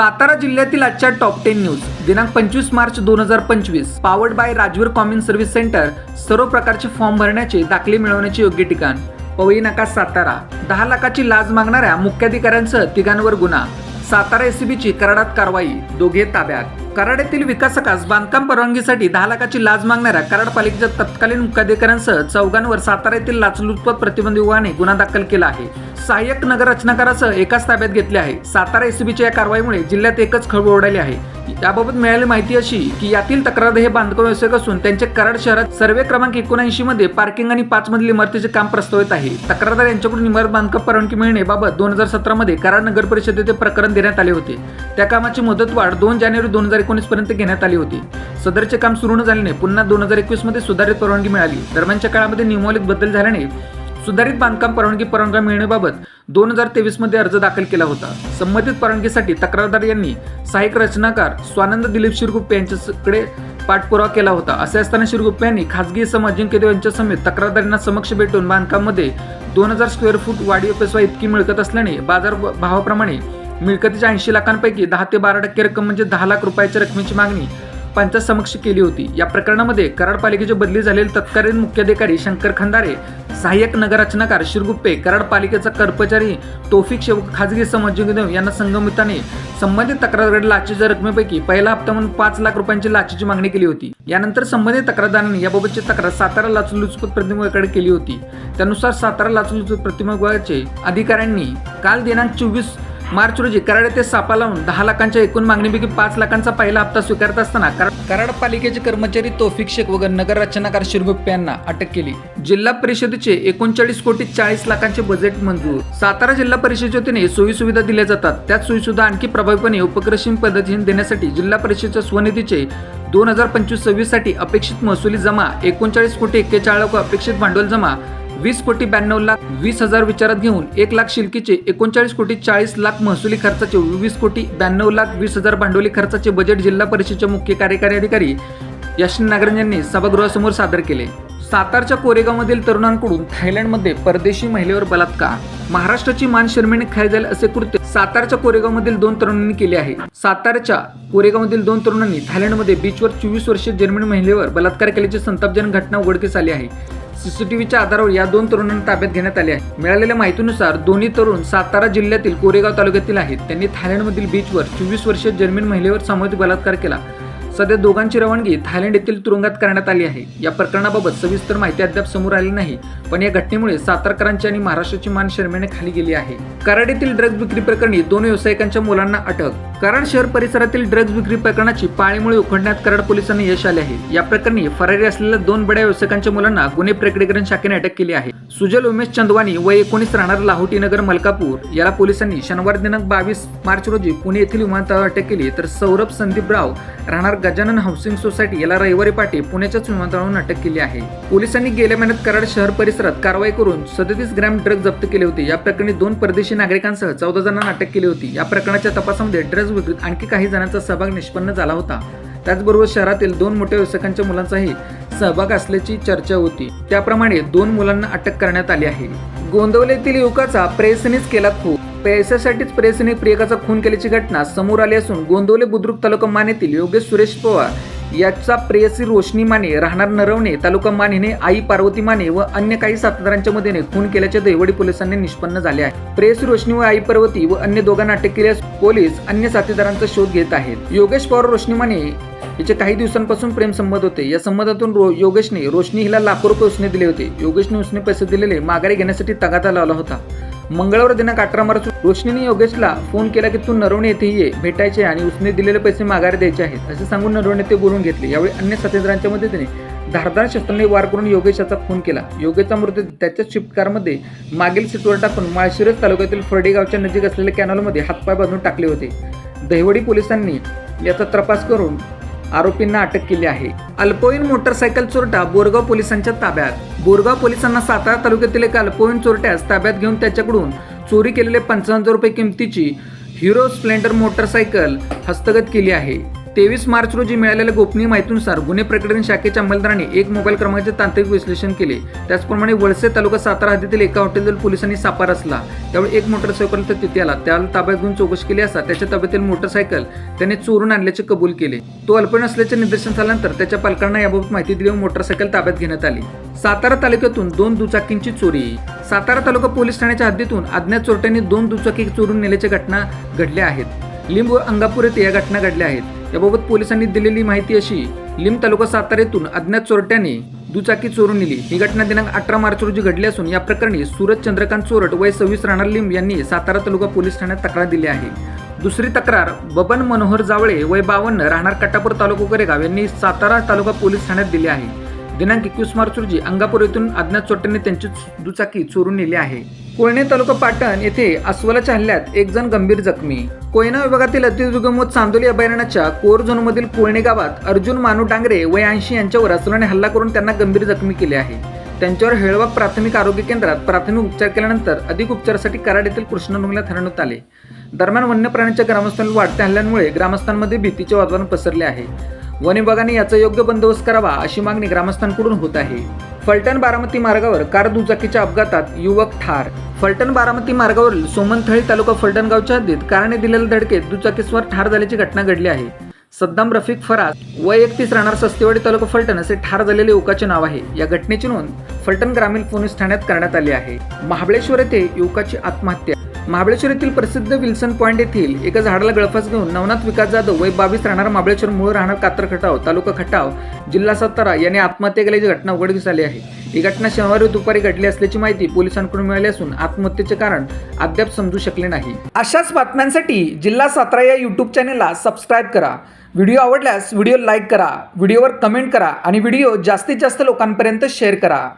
सातारा जिल्ह्यातील आजच्या top ten news दिनांक पंचवीस मार्च दोन हजार पंचवीस. Powered by Rajveer common service centre सर्व प्रकारचे फॉर्म भरण्याचे दाखले मिळवण्याचे योग्य ठिकाण. पवई नाका सातारा. दहा लाखाची लाच मागणाऱ्या मुख्याधिकाऱ्यांसह तिघांवर गुन्हा. सातारा एसीबीची कराडात कारवाई दोघे ताब्यात. कराड येथील विकासकास बांधकाम परवानगीसाठी दहा लाखाची लाच मागणाऱ्या कराड पालिकेच्या तत्कालीन मुख्याधिकाऱ्यांसह चौघांवर सातारा येथील लाचलुचपत प्रतिबंध विभागाने गुन्हा दाखल केला आहे. सहाय्यक नगर रचनाकारासह एकाच ताब्यात घेतले आहे. सातारा एसीबीच्या या कारवाईमुळे जिल्ह्यात एकच खळबळ उडाली आहे. त्याबाबत मिळाली माहिती अशी की यातील तक्रार हे बांधकाम व्यावसायिक असून त्यांचे कराड शहरात सर्वे क्रमांक एकोणऐंशी मध्ये पार्किंग आणि पाच मधील इमारतीचे काम प्रस्तावित आहे. तक्रारदार यांच्याकडून इमारत बांधकाम परवानगी मिळण्याबाबत दोन हजार सतरा मध्ये कराड नगर परिषदेचे प्रकरण देण्यात आले होते. त्या कामाची मुदतवाढ दोन जानेवारी दोन हजार एकोणीस पर्यंत घेण्यात आली होती. सदरचे काम सुरू न झाल्याने पुन्हा दोन हजार एकवीसमध्ये सुधारित परवानगी मिळाली. दरम्यानच्या काळामध्ये नियमावलीत बदल झाल्याने सुधारित बांधकाम परवानगी परवानगा मिळण्याबाबत दोन हजार तेवीसमध्ये अर्ज दाखल केला होता. संबंधित परवानगीसाठी तक्रारदार यांनी सहाय्यक रचनाकार स्वानंद दिलीप शिरगुप्पे यांच्याकडे पाठपुरावा केला होता. असे असताना शिरगुप्पे यांनी खासगी सम अजिंक्य यांच्या समेत तक्रारदारांना समक्ष भेटून बांधकाममध्ये दोन हजार स्क्वेअर फूट वाढीव पेसवा इतकी मिळकत असल्याने बाजार भावाप्रमाणे मिळकतीच्या ऐंशी लाखांपैकी दहा ते बारा टक्के रक्कम म्हणजे दहा लाख रुपयाच्या रकमेची मागणी पंचासमक्ष केली होती. या प्रकरणामध्ये कराड पालिकेची बदली झालेले तत्कालीन मुख्याधिकारी शंकर खंदारे सहाय्यक नगररचनाकार शिरगुप्पे कराड पालिकेचा कर्मचारी तोफिक शेवक खाजगी समजूदेव यांना संगमिताने संबंधित तक्रारकडे लाचेच्या रकमेपैकी पहिला हप्ता म्हणून पाच लाख रुपयांची लाचेची मागणी केली होती. यानंतर संबंधित तक्रारदारांनी याबाबतची तक्रार सातारा लाचलुचपत प्रतिमेकडे केली होती. त्यानुसार सातारा लाचलुचपत प्रतिमा अधिकाऱ्यांनी काल दिनांक चोवीस मार्च रोजी कराड येथे सापा लावून दहा लाखांच्या एकूण मागणीपैकी पाच लाखांचा पहिला हप्ता स्वीकारत असताना कराड पालिकेचे कर्मचारी तोफिक शेख व नगर रचनाकार शिरगुप्पे यांना अटक केली. जिल्हा परिषदेचे एकोणचाळीस कोटी चाळीस लाखांचे बजेट मंजूर. सातारा जिल्हा परिषदेच्या वतीने सोयी सुविधा दिल्या जातात. त्याच सोयी सुविधा आणखी प्रभावीपणे उपक्रम पद्धतीने देण्यासाठी जिल्हा परिषदेच्या स्वनिधीचे दोन हजार पंचवीस सव्वीससाठी अपेक्षित महसुली जमा एकोणचाळीस कोटी एक्केचाळीस अपेक्षित भांडवल जमा वीस कोटी ब्याण्णव लाख वीस हजार विचारात घेऊन एक लाख शिल्कीचे एकोणचाळीस कोटी चाळीस लाख महसुली खर्चाचे वीस कोटी ब्याण्णव लाख वीस हजार भांडवली खर्चाचे बजेट जिल्हा परिषदेचे मुख्य कार्यकारी अधिकारी यशनी नागरंज यांनी सभागृहासमोर सादर केले. सातारच्या कोरेगावमधील तरुणांकडून थायलंडमध्ये परदेशी महिलेवर बलात्कार. महाराष्ट्राची मान शर्मेने खाली जाईल असे कृत्य सातारच्या कोरेगावमधील दोन तरुणांनी केले आहे. सातारच्या कोरेगावमधील दोन तरुणांनी थायलंडमध्ये बीचवर चोवीस वर्षीय जर्मन महिलेवर बलात्कार केल्याची संतापजनक घटना उघडकीस आली आहे. सीसीटीव्हीच्या आधारावर या दोन तरुणांना ताब्यात घेण्यात आले आहे. मिळालेल्या माहितीनुसार दोन्ही तरुण सातारा जिल्ह्यातील कोरेगाव तालुक्यातील आहेत. त्यांनी थायलंडमधील बीचवर चोवीस वर्षीय जर्मन महिलेवर सामूहिक बलात्कार केला. सध्या दोघांची रवानगी थायलंड येथील तुरुंगात करण्यात आली आहे. या प्रकरणाबाबत सविस्तर माहिती अद्याप समोर आली नाही पण या घटनेमुळे सातारकरांची आणि महाराष्ट्राची मान शर्मेने खाली गेली आहे. कराड येथील ड्रग्ज विक्री प्रकरणी दोन व्यावसायिकांच्या मुलांना अटक कराड शहर परिसरातील ड्रग्ज विक्री प्रकरणाची पाळीमुळे उखडण्यात कराड पोलिसांना यश आले आहे. या प्रकरणी फरारी असलेल्या दोन बड्या व्यावसायिकांच्या मुलांना गुन्हे प्रकटीकरण शाखेने अटक केली आहे. सुजल उमेश चंदवानी व एकोणीस राहणार लाहोटी नगर मलकापूर. याला पोलिसांनी शनिवार दिनांक बावीस मार्च रोजी पुणे येथील विमानतळावर अटक केली तर सौरभ संदीप राव राहणार गजानन हाऊसिंग सोसायटी याला रविवारी पाटे पुण्याच्याच विमानतळावरून अटक केली आहे. पोलिसांनी गेल्या महिन्यात कराड शहर परिसरात कारवाई करून सदतीस ग्रॅम ड्रग जप्त केले होते. या प्रकरणी दोन परदेशी नागरिकांसह चौदा जणांना अटक केली होती. या प्रकरणाच्या तपासामध्ये ड्रग्ज विक्रीत आणखी काही जणांचा सहभाग निष्पन्न झाला होता. त्याचबरोबर शहरातील दोन मोठ्या व्यावसायिकांच्या मुलांचाही सहभाग असल्याची चर्चा होती. त्याप्रमाणे दोन मुलांना अटक करण्यात आली आहे. गोंदवलेतील युवकाचा प्रेसनेच केला खून. पैशासाठीच प्रेसने प्रियकाचा खून केल्याची घटना समोर आली असून गोंदवले बुद्रुक तालुका मानेतील योगेश सुरेश पवार याचा प्रेयसी रोशनी माने राहणार नरवणे तालुका मानेने आई पार्वती माने व अन्य काही साथीदारांच्या मदतीने खून केल्याचे दैवडी पोलिसांनी निष्पन्न झाले आहे. प्रेयसी रोशनी व आई पार्वती व अन्य दोघांना अटक केल्यास पोलीस अन्य साथीदारांचा शोध घेत आहेत. योगेश पवार रोशनी माने याचे काही दिवसांपासून प्रेम संबंध होते. या संबंधातून रो योगेशने रोशनी हिला लाखो रुपये उसने दिले होते. योगेशने उसने पैसे दिलेले माघारी घेण्यासाठी तगादा लावला होता. मंगळवार दिनांक अठरा मार्च रोशनीने योगेशला फोन केला की तू नरवणे येथे ये भेटायचे आणि उसने दिलेले पैसे माघार द्यायचे आहेत असे सांगून नरवणे ते बोलून घेतले. यावेळी अन्य साथीदारांच्या मदतीने धारदार शस्त्राने वार करून योगेशाचा फोन केला. योगेशचा मृत्यू त्याच्याच शिफ्ट कारमध्ये मागील सीटवर टाकून माळशिरस तालुक्यातील फर्डेगावच्या नजीक असलेल्या कॅनॉलमध्ये हातपाय बांधून टाकले होते. दहिवडी पोलिसांनी याचा तपास करून आरोपींना अटक केली आहे. अल्पवयीन मोटरसायकल चोरटा बोरगाव पोलिसांच्या ताब्यात. बोरगाव पोलिसांना सातारा तालुक्यातील एका अल्पवयीन चोरट्यास ताब्यात घेऊन त्याच्याकडून चोरी केलेले पंचावन्न हजार रुपये किमतीची हिरो स्प्लेंडर मोटरसायकल हस्तगत केली आहे. तेवीस मार्च रोजी मिळालेल्या गोपनीय माहितीनुसार गुन्हे प्रकरण शाखेच्या अंमलदाराने एक मोबाईल क्रमांकाचे तांत्रिक विश्लेषण केले. त्याचप्रमाणे वळसे तालुका सातारा हद्दीतील एका हॉटेलतील पोलिसांनी सापा रचला. त्यावेळी एक मोटरसायकल तर तिथे आला. त्याला ताब्यात घेऊन चौकशी केली असता त्याच्या ताब्यातील मोटरसायकल त्याने चोरून आणल्याचे कबूल केले. तो अल्पण असल्याचे निदर्शन झाल्यानंतर त्याच्या पालकांना याबाबत माहिती दिली व मोटरसायकल ताब्यात घेण्यात आली. सातारा तालुक्यातून दोन दुचाकींची चोरी. सातारा तालुका पोलीस ठाण्याच्या हद्दीतून अज्ञात चोरट्यांनी दोन दुचाकी चोरून नेल्याच्या घटना घडल्या आहेत. लिंबू व अंगापूर येथे या घटना घडल्या आहेत. याबाबत पोलिसांनी दिलेली माहिती अशी लिंब तालुका सातारेतून येथून अज्ञात चोरट्याने दुचाकी चोरून नेली. ही घटना दिनांक अठरा मार्च रोजी घडली असून या प्रकरणी सूरज चंद्रकांत चोरट वय सव्वीस राहणार लिंब यांनी सातारा तालुका पोलीस ठाण्यात तक्रार दिली आहे. दुसरी तक्रार बबन मनोहर जावळे वय बावन्न राहणार कटापूर तालुका कोरेगाव यांनी सातारा तालुका पोलीस ठाण्यात दिली आहे. दिनांक एकवीस मार्च रोजी अंगापूर येथून अज्ञात चोरट्याने त्यांची दुचाकी चोरून नेली आहे. कोयने तालुका पाटण येथे अस्वलाच्या हल्ल्यात एक जण गंभीर जखमी. कोयना विभागातील अतिदुर्गमोत चांदोली अभयारण्याच्या कोर झोनमधील कोयणे गावात अर्जुन मानू डांगरे वय ऐंशी यांच्यावर अस्वलाने हल्ला करून त्यांना गंभीर जखमी केले आहे. त्यांच्यावर हेळवाग प्राथमिक आरोग्य केंद्रात प्राथमिक उपचार केल्यानंतर अधिक उपचारासाठी कराड येथील कृष्ण रुग्णालयात हलवण्यात आले. दरम्यान वन्य प्राण्यांच्या ग्रामस्थांवर वाढत्या हल्ल्यांमुळे ग्रामस्थांमध्ये भीतीचे वातावरण पसरले आहे. वन विभागाने याचा योग्य बंदोबस्त करावा अशी मागणी ग्रामस्थांकडून होत आहे. फलटण बारामती मार्गावर कार दुचाकीच्या अपघातात युवक ठार. फलटण बारामती मार्गावरील सोमनथळी तालुका फलटण गावच्या हद्दीत कारने दिलेल्या धडकेत दुचाकीस्वार ठार झाल्याची घटना घडली आहे. सद्दाम रफिक फराज व एकतीस राहणार सस्तेवाडी तालुका फलटण असे ठार झालेले युवकाचे नाव आहे. या घटनेची नोंद फलटण ग्रामीण पोलीस ठाण्यात करण्यात आली आहे. महाबळेश्वर येथे युवकाची आत्महत्या महाबळेश्वर येथील प्रसिद्ध विल्सन पॉईंट येथील एका झाडाला गळफास घेऊन नवनाथ विकास जाधव वय बावीस राहणार महाबळेश्वर मूळ राहणार कात्र खटाव तालुका खटाव जिल्हा सातारा. यांनी आत्महत्या केल्याची घटना उघडकीस आली आहे. ही घटना शनिवारी दुपारी घडली असल्याची माहिती पोलिसांकडून मिळाली असून आत्महत्येचे कारण अद्याप समजू शकले नाही. अशाच बातम्यांसाठी जिल्हा सातारा या यूट्यूब चॅनेलला सबस्क्राईब करा. व्हिडिओ आवडल्यास व्हिडिओ लाईक करा व्हिडिओवर कमेंट करा आणि व्हिडिओ जास्तीत जास्त लोकांपर्यंत शेअर करा.